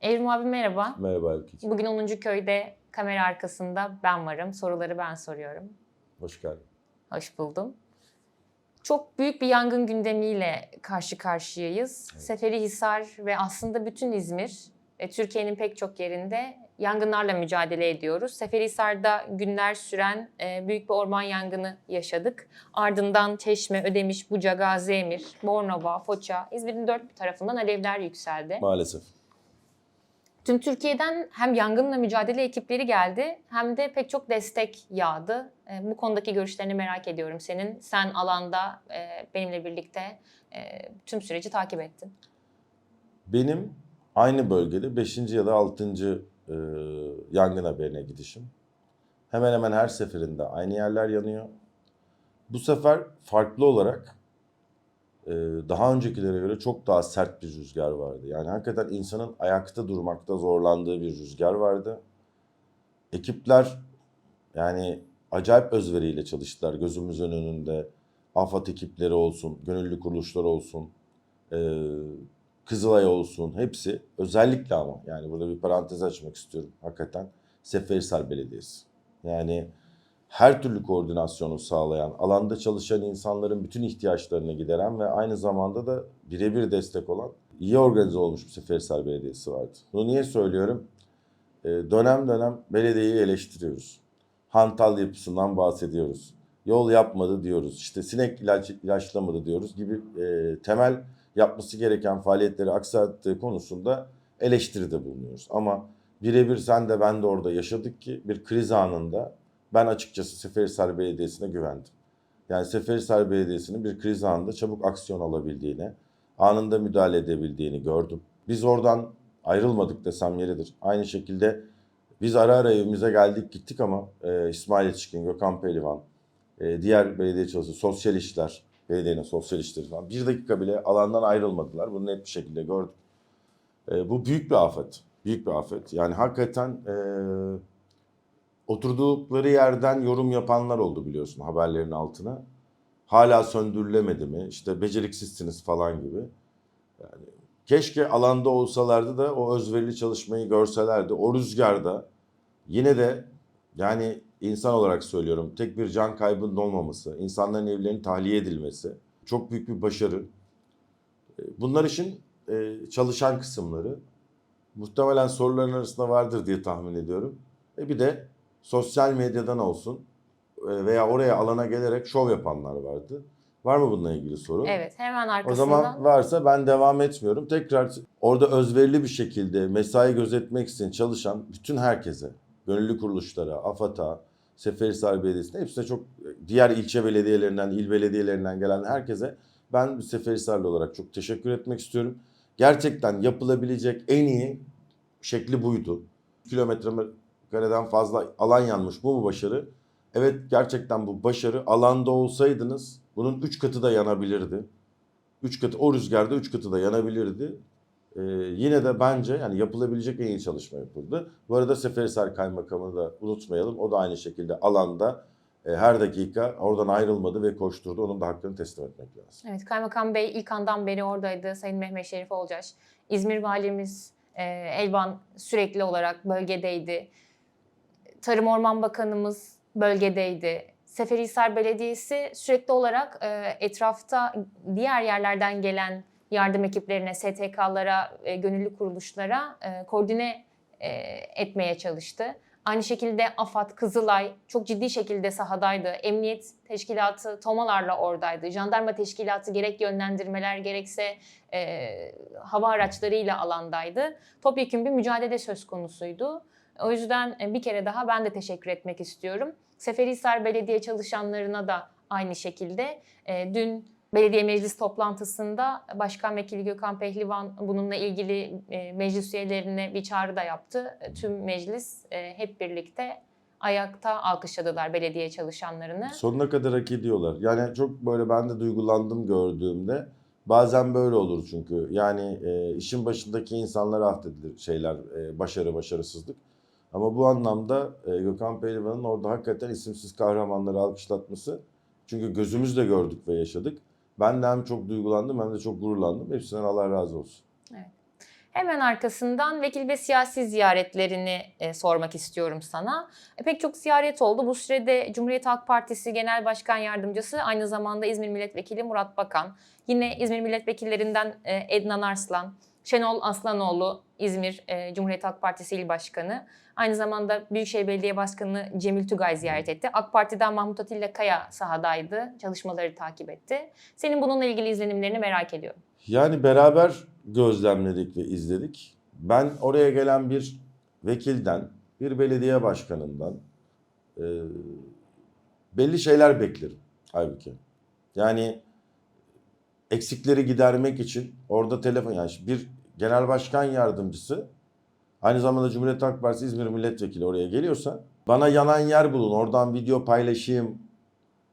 Evrim abi merhaba. Merhaba Öykücüğüm. Bugün 10. köyde kamera arkasında ben varım. Soruları ben soruyorum. Hoş geldin. Hoş buldum. Çok büyük bir yangın gündemiyle karşı karşıyayız. Evet. Seferihisar ve aslında bütün İzmir, e, Türkiye'nin pek çok yerinde yangınlarla mücadele ediyoruz. Seferihisar'da günler süren e, büyük bir orman yangını yaşadık. Ardından Çeşme, Ödemiş, Buca, Gaziemir, Bornova, Foça, İzmir'in dört bir tarafından alevler yükseldi. Maalesef. Tüm Türkiye'den hem yangınla mücadele ekipleri geldi hem de pek çok destek yağdı. E, Bu konudaki görüşlerini merak ediyorum senin. Sen alanda e, benimle birlikte e, tüm süreci takip ettin. Benim aynı bölgede 5. ya da 6. E, yangın haberine gidişim. Hemen hemen her seferinde aynı yerler yanıyor. Bu sefer farklı olarak daha öncekilere göre çok daha sert bir rüzgar vardı. Yani hakikaten insanın ayakta durmakta zorlandığı bir rüzgar vardı. Ekipler yani acayip özveriyle çalıştılar gözümüzün önünde. AFAD ekipleri olsun, gönüllü kuruluşlar olsun, e, Kızılay olsun hepsi özellikle ama yani burada bir parantez açmak istiyorum hakikaten Seferihisar Belediyesi. Yani her türlü koordinasyonu sağlayan, alanda çalışan insanların bütün ihtiyaçlarını gideren ve aynı zamanda da birebir destek olan iyi organize olmuş bir Seferihisar Belediyesi vardı. Bunu niye söylüyorum? Ee, dönem dönem belediyeyi eleştiriyoruz. Hantal yapısından bahsediyoruz. Yol yapmadı diyoruz. İşte sinek ilaç, ilaçlamadı diyoruz gibi e, temel yapması gereken faaliyetleri aksattığı konusunda eleştiride bulunuyoruz. Ama birebir sen de ben de orada yaşadık ki bir kriz anında ben açıkçası Seferihisar Belediyesi'ne güvendim. Yani Seferihisar Belediyesi'nin bir kriz anında çabuk aksiyon alabildiğini, anında müdahale edebildiğini gördüm. Biz oradan ayrılmadık desem yeridir. Aynı şekilde biz ara ara evimize geldik gittik ama e, İsmail Yetişkin, Gökhan Pehlivan, e, diğer belediye çalışanları, sosyal işler, belediyenin sosyal işleri falan bir dakika bile alandan ayrılmadılar. Bunu net bir şekilde gördük. E, bu büyük bir afet. Büyük bir afet. Yani hakikaten e, oturdukları yerden yorum yapanlar oldu biliyorsun haberlerin altına. Hala söndürülemedi mi? İşte beceriksizsiniz falan gibi. Yani keşke alanda olsalardı da o özverili çalışmayı görselerdi. O rüzgarda yine de yani insan olarak söylüyorum tek bir can kaybının olmaması, insanların evlerinin tahliye edilmesi çok büyük bir başarı. E, Bunlar için e, çalışan kısımları muhtemelen soruların arasında vardır diye tahmin ediyorum. E bir de sosyal medyadan olsun e, veya oraya alana gelerek şov yapanlar vardı. Var mı bununla ilgili soru? Evet hemen O arkasından. zaman varsa ben devam etmiyorum. Tekrar orada özverili bir şekilde mesai gözetmek için çalışan bütün herkese, gönüllü kuruluşlara, AFAD'a, Seferihisar Belediyesi'ne hepsine çok diğer ilçe belediyelerinden, il belediyelerinden gelen herkese ben Seferihisarlı olarak çok teşekkür etmek istiyorum. Gerçekten yapılabilecek en iyi şekli buydu. Kilometre kareden fazla alan yanmış bu mu başarı? Evet gerçekten bu başarı alanda olsaydınız bunun 3 katı da yanabilirdi. 3 katı o rüzgarda 3 katı da yanabilirdi. Ee, yine de bence yani yapılabilecek en iyi çalışma yapıldı. Bu arada Seferihisar Kaymakamı'nı da unutmayalım. O da aynı şekilde alanda e, her dakika oradan ayrılmadı ve koşturdu. Onun da hakkını teslim etmek lazım. Evet Kaymakam Bey ilk andan beri oradaydı. Sayın Mehmet Şerif Olcaş. İzmir Valimiz e, Elvan sürekli olarak bölgedeydi. Tarım Orman Bakanımız bölgedeydi. Seferihisar Belediyesi sürekli olarak e, etrafta diğer yerlerden gelen yardım ekiplerine, STK'lara, e, gönüllü kuruluşlara e, koordine e, etmeye çalıştı. Aynı şekilde AFAD, Kızılay çok ciddi şekilde sahadaydı. Emniyet teşkilatı tomalarla oradaydı. Jandarma teşkilatı gerek yönlendirmeler gerekse e, hava araçlarıyla alandaydı. Topyekun bir mücadele söz konusuydu. O yüzden e, bir kere daha ben de teşekkür etmek istiyorum. Seferihisar Belediye çalışanlarına da aynı şekilde. E, dün belediye meclis toplantısında Başkan Vekili Gökhan Pehlivan bununla ilgili e, meclis üyelerine bir çağrı da yaptı. Tüm meclis hep birlikte ayakta alkışladılar belediye çalışanlarını. Sonuna kadar hak ediyorlar. Yani çok böyle ben de duygulandım gördüğümde. Bazen böyle olur çünkü. Yani e, işin başındaki insanlara affedilir şeyler, e, başarı, başarısızlık. Ama bu anlamda e, Gökhan Pehlivan'ın orada hakikaten isimsiz kahramanları alkışlatması. Çünkü gözümüzle gördük ve yaşadık. Ben de hem çok duygulandım hem de çok gururlandım. Hepsinden Allah razı olsun. Hemen arkasından vekil ve siyasi ziyaretlerini e, sormak istiyorum sana. E, pek çok ziyaret oldu. Bu sürede Cumhuriyet Halk Partisi Genel Başkan Yardımcısı aynı zamanda İzmir Milletvekili Murat Bakan. Yine İzmir milletvekillerinden e, Ednan Arslan, Şenol Aslanoğlu İzmir e, Cumhuriyet Halk Partisi İl Başkanı. Aynı zamanda Büyükşehir Belediye Başkanı Cemil Tugay ziyaret etti. AK Parti'den Mahmut Atilla Kaya sahadaydı. Çalışmaları takip etti. Senin bununla ilgili izlenimlerini merak ediyorum. Yani beraber gözlemledik ve izledik. Ben oraya gelen bir vekilden, bir belediye başkanından e, belli şeyler beklerim halbuki. Yani eksikleri gidermek için orada telefon yani bir genel başkan yardımcısı aynı zamanda Cumhuriyet Halk Partisi İzmir Milletvekili oraya geliyorsa bana yanan yer bulun oradan video paylaşayım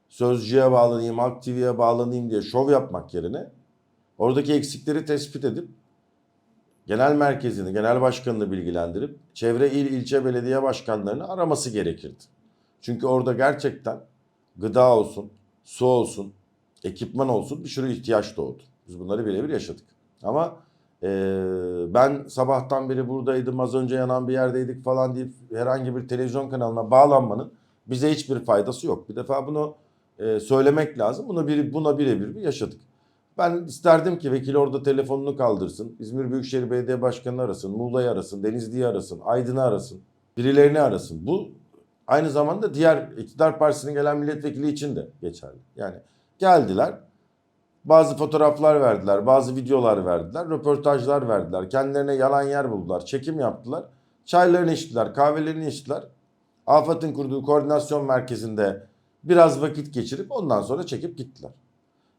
sözcüye bağlanayım Halk TV'ye bağlanayım diye şov yapmak yerine oradaki eksikleri tespit edip genel merkezini, genel başkanını bilgilendirip çevre il ilçe belediye başkanlarını araması gerekirdi. Çünkü orada gerçekten gıda olsun, su olsun, ekipman olsun bir sürü ihtiyaç doğdu. Biz bunları birebir yaşadık. Ama eee, ben sabahtan beri buradaydım, az önce yanan bir yerdeydik falan deyip herhangi bir televizyon kanalına bağlanmanın bize hiçbir faydası yok. Bir defa bunu eee, söylemek lazım. Bunu bir, buna birebir bir yaşadık. Ben isterdim ki vekil orada telefonunu kaldırsın. İzmir Büyükşehir Belediye Başkanı'nı arasın, Muğla'yı arasın, Denizli'yi arasın, Aydın'ı arasın. Birilerini arasın. Bu aynı zamanda diğer iktidar partisinin gelen milletvekili için de geçerli. Yani geldiler, bazı fotoğraflar verdiler, bazı videolar verdiler, röportajlar verdiler. Kendilerine yalan yer buldular, çekim yaptılar. Çaylarını içtiler, kahvelerini içtiler. AFAD'ın kurduğu koordinasyon merkezinde biraz vakit geçirip ondan sonra çekip gittiler.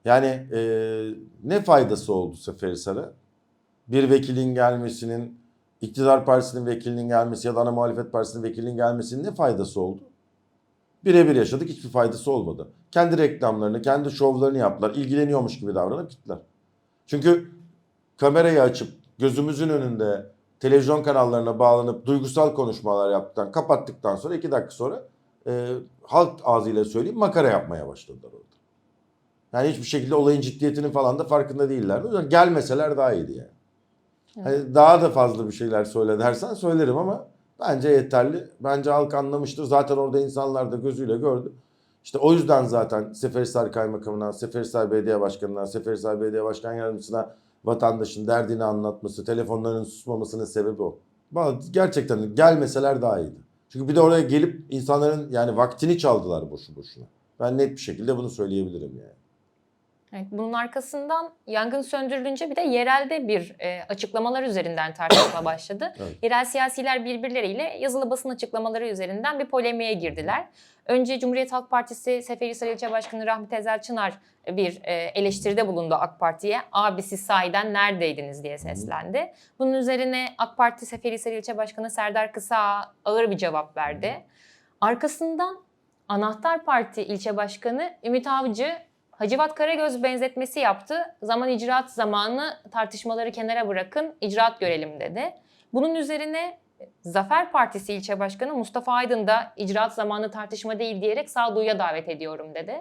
Yani e, ne faydası oldu Seferihisar'a? Bir vekilin gelmesinin, iktidar partisinin vekilinin gelmesi ya da ana muhalefet partisinin vekilinin gelmesinin ne faydası oldu? Birebir yaşadık hiçbir faydası olmadı. Kendi reklamlarını, kendi şovlarını yaptılar. ilgileniyormuş gibi davranıp gittiler. Çünkü kamerayı açıp gözümüzün önünde televizyon kanallarına bağlanıp duygusal konuşmalar yaptıktan, kapattıktan sonra iki dakika sonra e, halk ağzıyla söyleyeyim makara yapmaya başladılar orada. Yani hiçbir şekilde olayın ciddiyetinin falan da farkında değillerdi. O yüzden gelmeseler daha iyiydi yani. Hani daha da fazla bir şeyler söyle dersen söylerim ama bence yeterli. Bence halk anlamıştır. Zaten orada insanlar da gözüyle gördü. İşte o yüzden zaten Seferihisar Kaymakamından, Seferihisar Belediye Başkanı'ndan, Seferihisar Belediye Başkan Yardımcısına vatandaşın derdini anlatması, telefonlarının susmamasının sebebi o. Vallahi Gerçekten gelmeseler daha iyiydi. Çünkü bir de oraya gelip insanların yani vaktini çaldılar boşu boşuna. Ben net bir şekilde bunu söyleyebilirim yani. Evet, bunun arkasından yangın söndürülünce bir de yerelde bir e, açıklamalar üzerinden tartışma başladı. Evet. Yerel siyasiler birbirleriyle yazılı basın açıklamaları üzerinden bir polemiğe girdiler. Önce Cumhuriyet Halk Partisi Seferihisar İlçe Başkanı Rahmi Tezel Çınar bir e, eleştiride bulundu AK Parti'ye. Abi siz sahiden neredeydiniz diye seslendi. Bunun üzerine AK Parti Seferihisar İlçe Başkanı Serdar Kısa ağır bir cevap verdi. Arkasından Anahtar Parti ilçe başkanı Ümit Avcı Hacivat Karagöz benzetmesi yaptı. Zaman icraat zamanı tartışmaları kenara bırakın, icraat görelim dedi. Bunun üzerine Zafer Partisi ilçe başkanı Mustafa Aydın da icraat zamanı tartışma değil diyerek sağduyuya davet ediyorum dedi.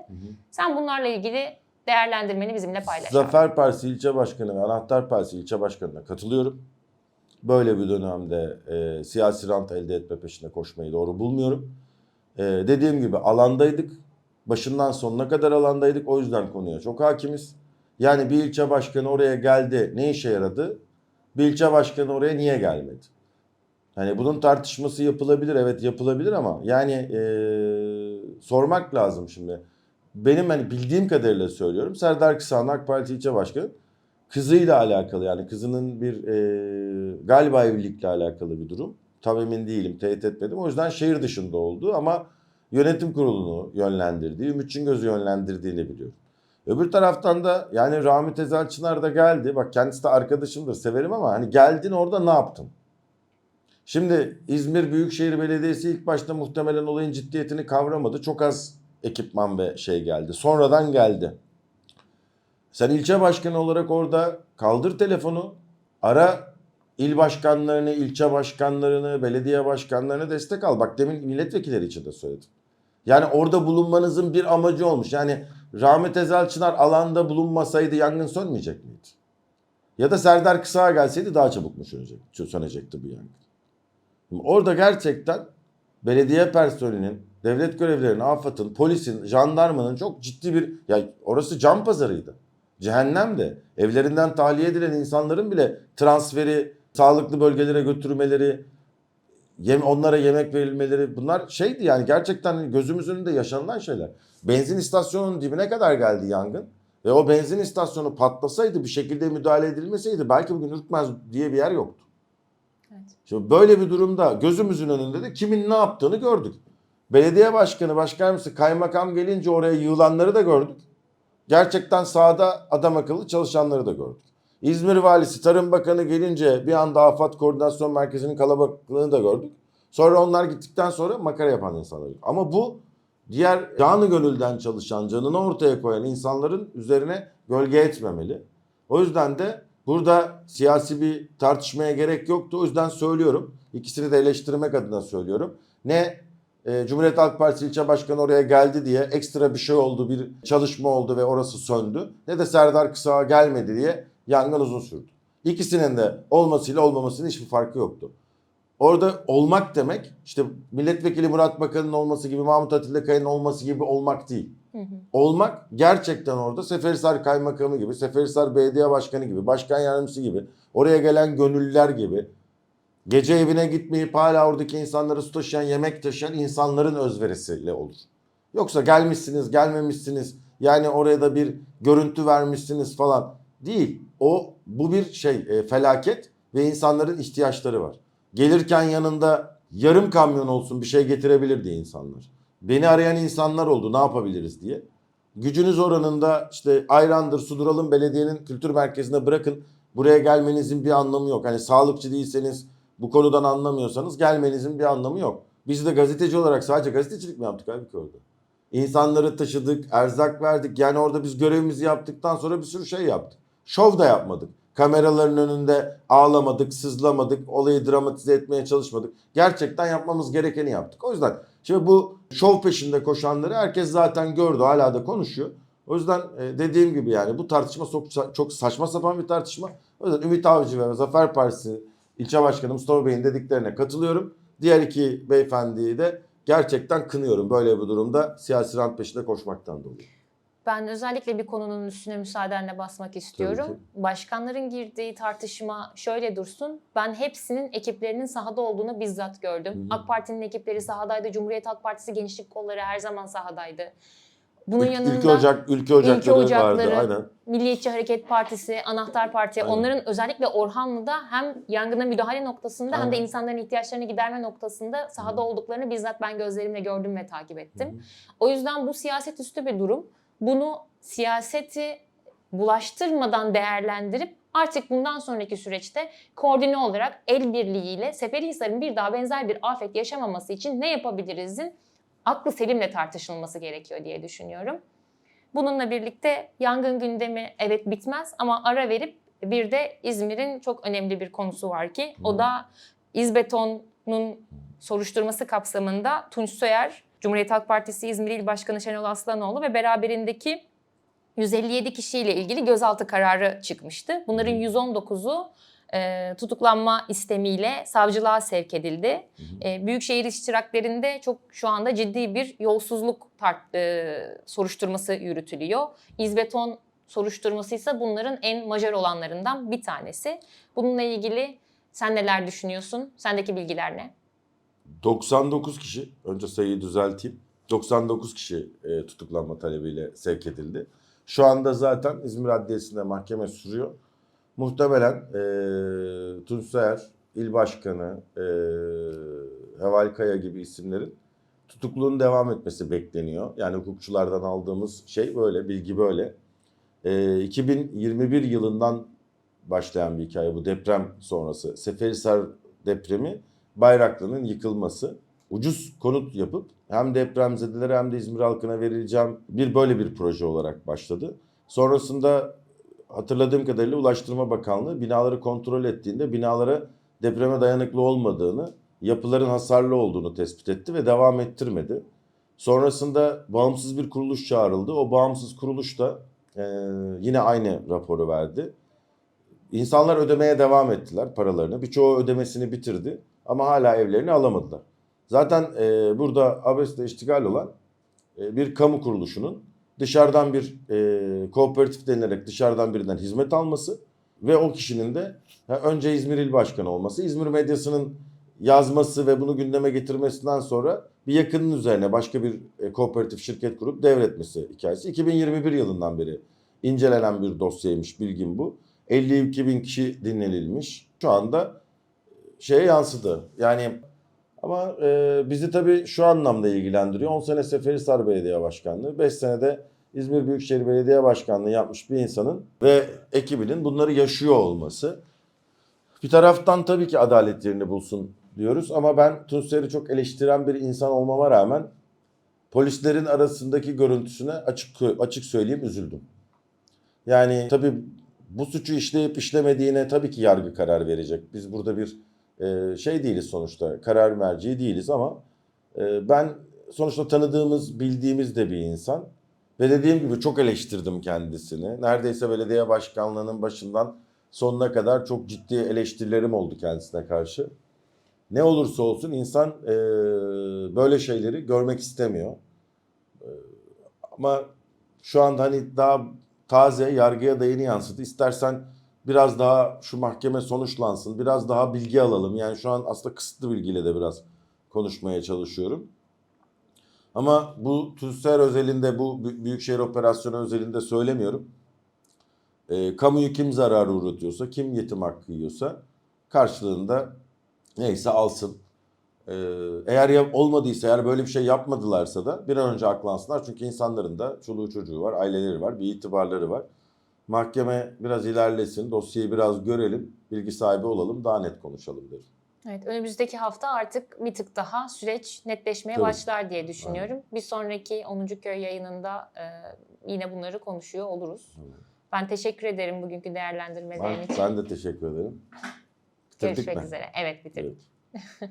Sen bunlarla ilgili değerlendirmeni bizimle paylaş. Zafer Partisi ilçe başkanı ve Anahtar Partisi ilçe başkanına katılıyorum. Böyle bir dönemde e, siyasi rant elde etme peşinde koşmayı doğru bulmuyorum. E, dediğim gibi alandaydık. Başından sonuna kadar alandaydık. O yüzden konuya çok hakimiz. Yani bir ilçe başkanı oraya geldi. Ne işe yaradı? Bir ilçe başkanı oraya niye gelmedi? Hani bunun tartışması yapılabilir. Evet yapılabilir ama yani e, sormak lazım şimdi. Benim hani bildiğim kadarıyla söylüyorum. Serdar Kısan AK Parti ilçe başkanı kızıyla alakalı yani kızının bir e, galiba evlilikle alakalı bir durum. Tam emin değilim, teyit etmedim. O yüzden şehir dışında oldu ama yönetim kurulunu yönlendirdiği, Ümit Çıngöz'ü yönlendirdiğini biliyorum. Öbür taraftan da yani Rahmi Tezel Çınar da geldi. Bak kendisi de arkadaşımdır, severim ama hani geldin orada ne yaptın? Şimdi İzmir Büyükşehir Belediyesi ilk başta muhtemelen olayın ciddiyetini kavramadı. Çok az ekipman ve şey geldi. Sonradan geldi. Sen ilçe başkanı olarak orada kaldır telefonu, ara il başkanlarını, ilçe başkanlarını, belediye başkanlarını destek al. Bak demin milletvekilleri için de söyledim. Yani orada bulunmanızın bir amacı olmuş. Yani Rahmet Ezel Çınar alanda bulunmasaydı yangın sönmeyecek miydi? Ya da Serdar Kısak'a gelseydi daha çabuk mu sönecek, sönecekti bu yangın? Şimdi orada gerçekten belediye personelinin, devlet görevlilerinin, AFAD'ın, polisin, jandarmanın çok ciddi bir... Ya orası can pazarıydı. Cehennemde. Evlerinden tahliye edilen insanların bile transferi, sağlıklı bölgelere götürmeleri, yem, onlara yemek verilmeleri bunlar şeydi yani gerçekten gözümüzün önünde yaşanılan şeyler. Benzin istasyonunun dibine kadar geldi yangın. Ve o benzin istasyonu patlasaydı bir şekilde müdahale edilmeseydi belki bugün Ürkmez diye bir yer yoktu. Evet. Şimdi böyle bir durumda gözümüzün önünde de kimin ne yaptığını gördük. Belediye başkanı, başkan mısın, kaymakam gelince oraya yığılanları da gördük. Gerçekten sahada adam akıllı çalışanları da gördük. İzmir valisi, Tarım Bakanı gelince bir anda AFAD Koordinasyon Merkezi'nin kalabalığını da gördük. Sonra onlar gittikten sonra makara yapan insanlar. Ama bu diğer canı gönülden çalışan, canını ortaya koyan insanların üzerine gölge etmemeli. O yüzden de burada siyasi bir tartışmaya gerek yoktu. O yüzden söylüyorum. İkisini de eleştirmek adına söylüyorum. Ne e, Cumhuriyet Halk Partisi ilçe başkanı oraya geldi diye ekstra bir şey oldu, bir çalışma oldu ve orası söndü. Ne de Serdar Kısak'a gelmedi diye yangın uzun sürdü. İkisinin de olmasıyla olmamasının hiçbir farkı yoktu. Orada olmak demek işte milletvekili Murat Bakan'ın olması gibi Mahmut Atilla Kaya'nın olması gibi olmak değil. Hı hı. Olmak gerçekten orada Seferihisar Kaymakamı gibi, Seferihisar Belediye Başkanı gibi, Başkan Yardımcısı gibi, oraya gelen gönüllüler gibi, gece evine gitmeyip hala oradaki insanları su taşıyan, yemek taşıyan insanların özverisiyle olur. Yoksa gelmişsiniz, gelmemişsiniz, yani oraya da bir görüntü vermişsiniz falan değil. O bu bir şey e, felaket ve insanların ihtiyaçları var. Gelirken yanında yarım kamyon olsun bir şey getirebilir diye insanlar. Beni arayan insanlar oldu ne yapabiliriz diye. Gücünüz oranında işte ayrandır, sudur alın belediyenin kültür merkezine bırakın. Buraya gelmenizin bir anlamı yok. Hani sağlıkçı değilseniz bu konudan anlamıyorsanız gelmenizin bir anlamı yok. Biz de gazeteci olarak sadece gazetecilik mi yaptık abi ki orada? İnsanları taşıdık, erzak verdik. Yani orada biz görevimizi yaptıktan sonra bir sürü şey yaptık. Şov da yapmadık. Kameraların önünde ağlamadık, sızlamadık, olayı dramatize etmeye çalışmadık. Gerçekten yapmamız gerekeni yaptık. O yüzden şimdi bu şov peşinde koşanları herkes zaten gördü, hala da konuşuyor. O yüzden e, dediğim gibi yani bu tartışma çok, saçma sapan bir tartışma. O yüzden Ümit Avcı ve Zafer Partisi ilçe başkanı Mustafa Bey'in dediklerine katılıyorum. Diğer iki beyefendiyi de gerçekten kınıyorum böyle bir durumda siyasi rant peşinde koşmaktan dolayı. Ben özellikle bir konunun üstüne müsaadenle basmak istiyorum. Başkanların girdiği tartışma şöyle dursun. Ben hepsinin ekiplerinin sahada olduğunu bizzat gördüm. Hı hı. AK Parti'nin ekipleri sahadaydı. Cumhuriyet Halk Partisi Gençlik Kolları her zaman sahadaydı. Bunun Ül- yanında ülke ocak ülke ocakları, ocakları, vardı aynen. Milliyetçi Hareket Partisi, Anahtar Parti Aynen. onların özellikle Orhanlı'da hem yangına müdahale noktasında hem de Aynen. insanların ihtiyaçlarını giderme noktasında sahada Hı. olduklarını bizzat ben gözlerimle gördüm ve takip ettim. Hı. O yüzden bu siyaset üstü bir durum. Bunu siyaseti bulaştırmadan değerlendirip artık bundan sonraki süreçte koordine olarak el birliğiyle Seferihisar'ın bir daha benzer bir afet yaşamaması için ne yapabilirizin aklı selimle tartışılması gerekiyor diye düşünüyorum. Bununla birlikte yangın gündemi evet bitmez ama ara verip bir de İzmir'in çok önemli bir konusu var ki o da İzbeton'un soruşturması kapsamında Tunç Soyer, Cumhuriyet Halk Partisi İzmir İl Başkanı Şenol Aslanoğlu ve beraberindeki 157 kişiyle ilgili gözaltı kararı çıkmıştı. Bunların 119'u e, tutuklanma istemiyle savcılığa sevk edildi. E, Büyükşehir iştiraklerinde çok şu anda ciddi bir yolsuzluk tart- e, soruşturması yürütülüyor. İzbeton soruşturması ise bunların en majör olanlarından bir tanesi. Bununla ilgili sen neler düşünüyorsun? Sendeki bilgiler ne? 99 kişi, önce sayıyı düzelteyim. 99 kişi e, tutuklanma talebiyle sevk edildi. Şu anda zaten İzmir Adliyesi'nde mahkeme sürüyor. Muhtemelen e, Tunç Soyer, İl Başkanı, e, Heval Kaya gibi isimlerin tutukluğun devam etmesi bekleniyor. Yani hukukçulardan aldığımız şey böyle, bilgi böyle. E, 2021 yılından başlayan bir hikaye bu deprem sonrası. Seferihisar depremi Bayraklı'nın yıkılması. Ucuz konut yapıp hem depremzedelere hem de İzmir halkına verileceğim bir böyle bir proje olarak başladı. Sonrasında hatırladığım kadarıyla Ulaştırma Bakanlığı binaları kontrol ettiğinde binalara depreme dayanıklı olmadığını, yapıların hasarlı olduğunu tespit etti ve devam ettirmedi. Sonrasında bağımsız bir kuruluş çağrıldı. O bağımsız kuruluş da e, yine aynı raporu verdi. İnsanlar ödemeye devam ettiler paralarını. Birçoğu ödemesini bitirdi ama hala evlerini alamadılar. Zaten e, burada abesle iştigal olan e, bir kamu kuruluşunun dışarıdan bir e, kooperatif denilerek dışarıdan birinden hizmet alması ve o kişinin de ha, önce İzmir İl Başkanı olması, İzmir medyasının yazması ve bunu gündeme getirmesinden sonra bir yakının üzerine başka bir e, kooperatif şirket kurup devretmesi hikayesi. 2021 yılından beri incelenen bir dosyaymış bilgim bu. 52 bin kişi dinlenilmiş. Şu anda şeye yansıdı. Yani ama e, bizi tabii şu anlamda ilgilendiriyor. 10 sene Seferihisar Belediye Başkanlığı, 5 senede İzmir Büyükşehir Belediye Başkanlığı yapmış bir insanın ve ekibinin bunları yaşıyor olması. Bir taraftan tabii ki adalet yerini bulsun diyoruz ama ben Tuncer'i çok eleştiren bir insan olmama rağmen polislerin arasındaki görüntüsüne açık açık söyleyeyim üzüldüm. Yani tabii bu suçu işleyip işlemediğine tabii ki yargı karar verecek. Biz burada bir e, şey değiliz sonuçta, karar merci değiliz ama e, ben sonuçta tanıdığımız, bildiğimiz de bir insan. Ve dediğim gibi çok eleştirdim kendisini. Neredeyse belediye başkanlığının başından sonuna kadar çok ciddi eleştirilerim oldu kendisine karşı. Ne olursa olsun insan e, böyle şeyleri görmek istemiyor. E, ama şu anda hani daha taze yargıya da yeni yansıdı. İstersen biraz daha şu mahkeme sonuçlansın, biraz daha bilgi alalım. Yani şu an aslında kısıtlı bilgiyle de biraz konuşmaya çalışıyorum. Ama bu TÜSER özelinde, bu Bü- Büyükşehir Operasyonu özelinde söylemiyorum. E, kamuyu kim zarar uğratıyorsa, kim yetim hakkı yiyorsa karşılığında neyse alsın. E, eğer olmadıysa, eğer böyle bir şey yapmadılarsa da bir an önce aklansınlar. Çünkü insanların da çoluğu çocuğu var, aileleri var, bir itibarları var. Mahkeme biraz ilerlesin, dosyayı biraz görelim, bilgi sahibi olalım, daha net konuşalım derim. Evet, önümüzdeki hafta artık bir tık daha süreç netleşmeye Tabii. başlar diye düşünüyorum. Bir sonraki 10. köy yayınında e, yine bunları konuşuyor oluruz. Ben teşekkür ederim bugünkü değerlendirmelerin Ben, için. ben de teşekkür ederim. Bitirdik Görüşmek mi? üzere. Evet bitirdik. Evet.